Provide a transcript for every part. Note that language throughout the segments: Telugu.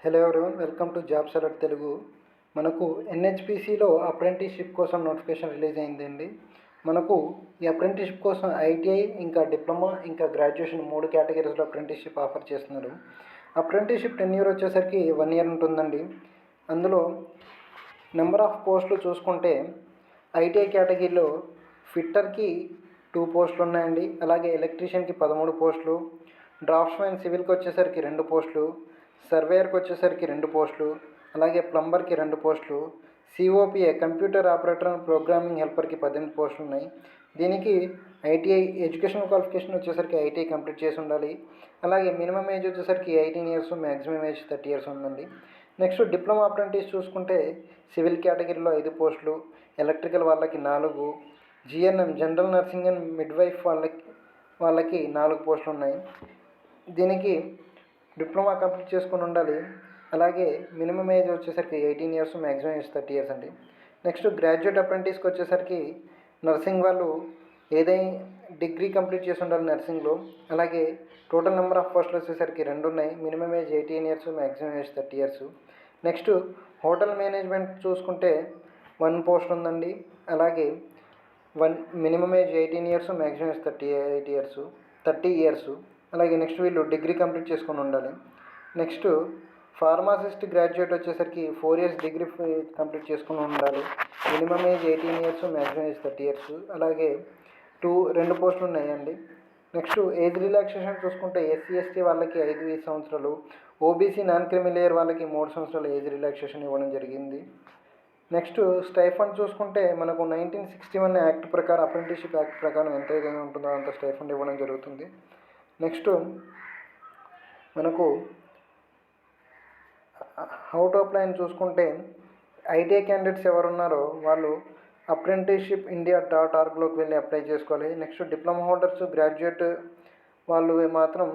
Hello everyone welcome to job select Telugu మనకు ఎన్హెచ్పిసిలో అప్రెంటిస్షిప్ కోసం నోటిఫికేషన్ రిలీజ్ అయిందండి. మనకు ఈ అప్రెంటిస్షిప్ కోసం ఐటీఐ ఇంకా డిప్లొమా ఇంకా గ్రాడ్యుయేషన్ మూడు కేటగిరీస్లో అప్రెంటిస్షిప్ ఆఫర్ చేస్తున్నారు. అప్రెంటిస్షిప్ టెన్ ఇయర్ వచ్చేసరికి వన్ ఇయర్ ఉంటుందండి. అందులో నెంబర్ ఆఫ్ పోస్టులు చూసుకుంటే ఐటీఐ కేటగిరీలో ఫిట్టర్కి టూ పోస్టులు ఉన్నాయండి. అలాగే ఎలక్ట్రీషియన్కి పదమూడు పోస్టులు డ్రాఫ్ట్స్మెన్ సివిల్కి వచ్చేసరికి రెండు పోస్టులు సర్వేయర్కి వచ్చేసరికి రెండు పోస్టులు అలాగే ప్లంబర్కి రెండు పోస్టులు COPA computer operator and programming హెల్పర్కి పద్దెనిమిది పోస్టులు ఉన్నాయి. దీనికి ఐటీఐ ఎడ్యుకేషన్ క్వాలిఫికేషన్ వచ్చేసరికి ఐటీఐ కంప్లీట్ చేసి ఉండాలి. అలాగే మినిమం ఏజ్ వచ్చేసరికి eighteen years maximum age thirty years ఉందండి. నెక్స్ట్ డిప్లొమా అప్రెంటిస్ చూసుకుంటే సివిల్ కేటగిరీలో ఐదు పోస్టులు ఎలక్ట్రికల్ వాళ్ళకి నాలుగు GNM general nursing and midwife వాళ్ళకి వాళ్ళకి నాలుగు పోస్టులు ఉన్నాయి. దీనికి డిప్లొమా కంప్లీట్ చేసుకొని ఉండాలి. అలాగే మినిమం ఏజ్ వచ్చేసరికి eighteen years maximum age thirty years అండి. నెక్స్ట్ గ్రాడ్యుయేట్ అప్రెంటిస్కి వచ్చేసరికి నర్సింగ్ వాళ్ళు ఏదైనా డిగ్రీ కంప్లీట్ చేసి ఉండాలి నర్సింగ్లో. అలాగే టోటల్ నెంబర్ ఆఫ్ పోస్టులు వచ్చేసరికి రెండు ఉన్నాయి. Minimum age eighteen years maximum age thirty years. Next hotel management చూసుకుంటే వన్ పోస్ట్ ఉందండి. అలాగే one minimum age eighteen years maximum age thirty eight years thirty years. అలాగే నెక్స్ట్ వీళ్ళు డిగ్రీ కంప్లీట్ చేసుకొని ఉండాలి. నెక్స్ట్ ఫార్మాసిస్ట్ గ్రాడ్యుయేట్ వచ్చేసరికి ఫోర్ ఇయర్స్ డిగ్రీ కంప్లీట్ చేసుకుని ఉండాలి. Minimum age eighteen years maximum age thirty years అలాగే టూ రెండు పోస్టులు ఉన్నాయండి. నెక్స్ట్ ఏజ్ రిలాక్సేషన్ చూసుకుంటే ఎస్సీ ఎస్టీ వాళ్ళకి ఐదు సంవత్సరాలు. ఓబీసీ నాన్ క్రిమిలేయర్ వాళ్ళకి మూడు సంవత్సరాలు ఏజ్ రిలాక్సేషన్ ఇవ్వడం జరిగింది. నెక్స్ట్ స్టైఫండ్ చూసుకుంటే మనకు నైన్టీన్ సిక్స్టీ వన్ యాక్ట్ ప్రకారం అప్రెంటిస్షిప్ యాక్ట్ ప్రకారం ఎంత ఏదైనా ఉంటుందో అంత స్టైఫండ్ ఇవ్వడం జరుగుతుంది. నెక్స్ట్ మనకు అవుట్ ఆఫ్ లైన్ చూసుకుంటే ఐటీఐ క్యాండిడేట్స్ ఎవరు ఉన్నారో వాళ్ళు అప్రెంటిస్షిప్ ఇండియా డాట్ ఆర్గ్లోకి వెళ్ళి అప్లై చేసుకోవాలి. నెక్స్ట్ డిప్లొమా హోల్డర్స్ గ్రాడ్యుయేట్ వాళ్ళు మాత్రం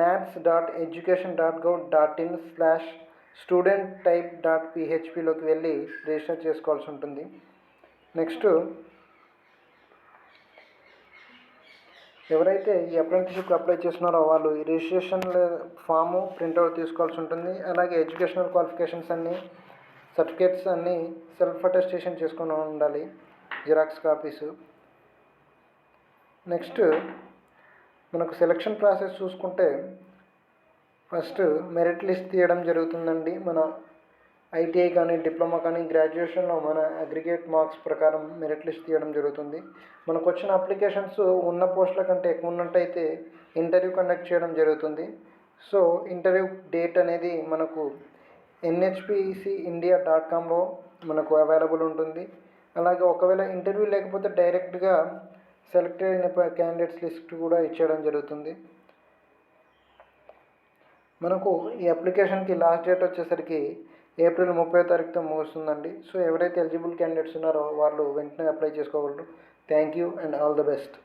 NATS dot education dot gov dot in slash student type dot పిహెచ్పిలోకి వెళ్ళి రిజిస్టర్ చేసుకోవాల్సి ఉంటుంది. నెక్స్ట్ ఎవరైతే ఈ అప్రెంటిషిప్కి అప్లై చేస్తున్నారో వాళ్ళు ఈ రిజిస్ట్రేషన్ ఫాము ప్రింట్అవుట్ తీసుకోవాల్సి ఉంటుంది. అలాగే ఎడ్యుకేషనల్ క్వాలిఫికేషన్స్ అన్నీ సర్టిఫికేట్స్ అన్నీ సెల్ఫ్ అటెస్టేషన్ చేసుకుని ఉండాలి. జిరాక్స్ కాపీస్ నెక్స్ట్ మనకు సెలక్షన్ ప్రాసెస్ చూసుకుంటే ఫస్ట్ మెరిట్ లిస్ట్ తీయడం జరుగుతుందండి. మన ఐటీఐ కానీ డిప్లొమా కానీ గ్రాడ్యుయేషన్లో మన అగ్రిగేట్ మార్క్స్ ప్రకారం మెరిట్ లిస్ట్ తీయడం జరుగుతుంది. మనకు వచ్చిన అప్లికేషన్స్ ఉన్న పోస్టుల కంటే ఎక్కువ ఉన్నట్టయితే ఇంటర్వ్యూ కండక్ట్ చేయడం జరుగుతుంది. సో ఇంటర్వ్యూ డేట్ అనేది మనకు ఎన్హెచ్పిసి ఇండియా డాట్ కామ్లో మనకు అవైలబుల్ ఉంటుంది. అలాగే ఒకవేళ ఇంటర్వ్యూ లేకపోతే డైరెక్ట్గా సెలెక్ట్ అయిన క్యాండిడేట్స్ లిస్ట్ కూడా ఇచ్చేయడం జరుగుతుంది. మనకు ఈ అప్లికేషన్కి లాస్ట్ డేట్ వచ్చేసరికి ఏప్రిల్ ముప్పై తారీఖుతో ముగుస్తుందండి. సో ఎవరైతే ఎలిజిబుల్ క్యాండిడేట్స్ ఉన్నారో వాళ్ళు వెంటనే అప్లై చేసుకోగలరు. Thank you and all the best.